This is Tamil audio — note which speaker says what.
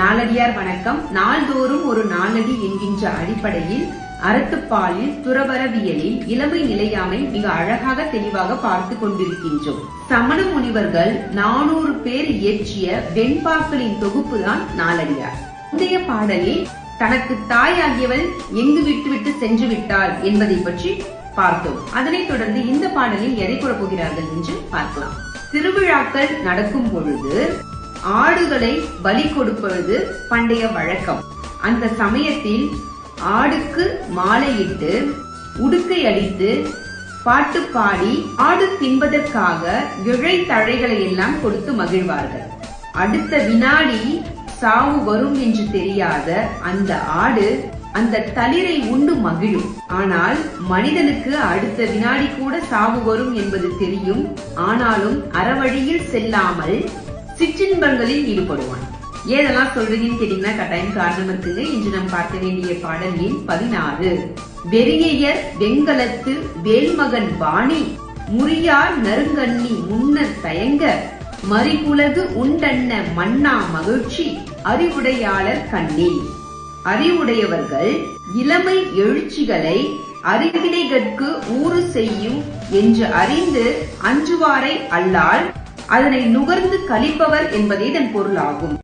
Speaker 1: நாலடியார் வணக்கம். நாள்தோறும் ஒரு நாளடி என்கின்ற அடிப்படையில் அறத்துப்பாலில் துறவரவியலில் இளமை நிலையாமை மிக அழகாக தெளிவாக பார்த்து கொண்டிருக்கின்றோம். சமண முனிவர்கள் நானூறு பேர் இயற்றிய வெண்பாக்களின் தொகுப்புதான் நாலடியார் முந்தைய பாடலில் தனக்கு தாயாகியவள் எங்கு விட்டுவிட்டு சென்று விட்டாள் என்பதை பற்றி பார்த்தோம். அதனைத் தொடர்ந்து இந்த பாடலில் எதை கூறப் போகிறார்கள் என்று பார்க்கலாம். திருவிழாக்கள் நடக்கும் பொழுது ஆடுகளை பலி கொடுப்பது பண்டைய வழக்கம். அந்த சமயத்தில் ஆடுக்கு மாலையிட்டு உடுக்கை அடித்து பாட்டு பாடி ஆடு தின்பதற்காக இழை தழைகளை எல்லாம் கொடுத்து மகிழ்வார்கள். அடுத்த வினாடி சாவு வரும் என்று தெரியாத அந்த ஆடு அந்த தளிரை உண்டு மகிழும். ஆனால் மனிதனுக்கு அடுத்த வினாடி கூட சாவு வரும் என்பது தெரியும். ஆனாலும் அறவழியில் செல்லாமல் சிற்றின்பங்களில் ஈடுபடுவான். ஏதெல்லாம் சொல்றீங்கன்னு கேட்டீங்கன்னா கட்டாயம் காரணம் இருக்குங்க. இன்று நாம் பார்க்க வேண்டிய பாடல் எண் பதினாறு. வெறியையர் வெங்கலத்து வேல்மகன் வாணி முறியார் நறுங்கண்ணி முன்னர் தயங்க மறிகுலகு உண்டன்ன மன்னா மகிழ்ச்சி அறிவுடையாளர் கண்ணில் அறிவுடையவர்கள் இளமை எழுச்சிகளை அறிவினைகற்கு ஊறு செய்யும் என்று அறிந்து அஞ்சுவாரை அல்லால் அதனை நுகர்ந்து கழிப்பவர் என்பதே இதன் பொருளாகும்.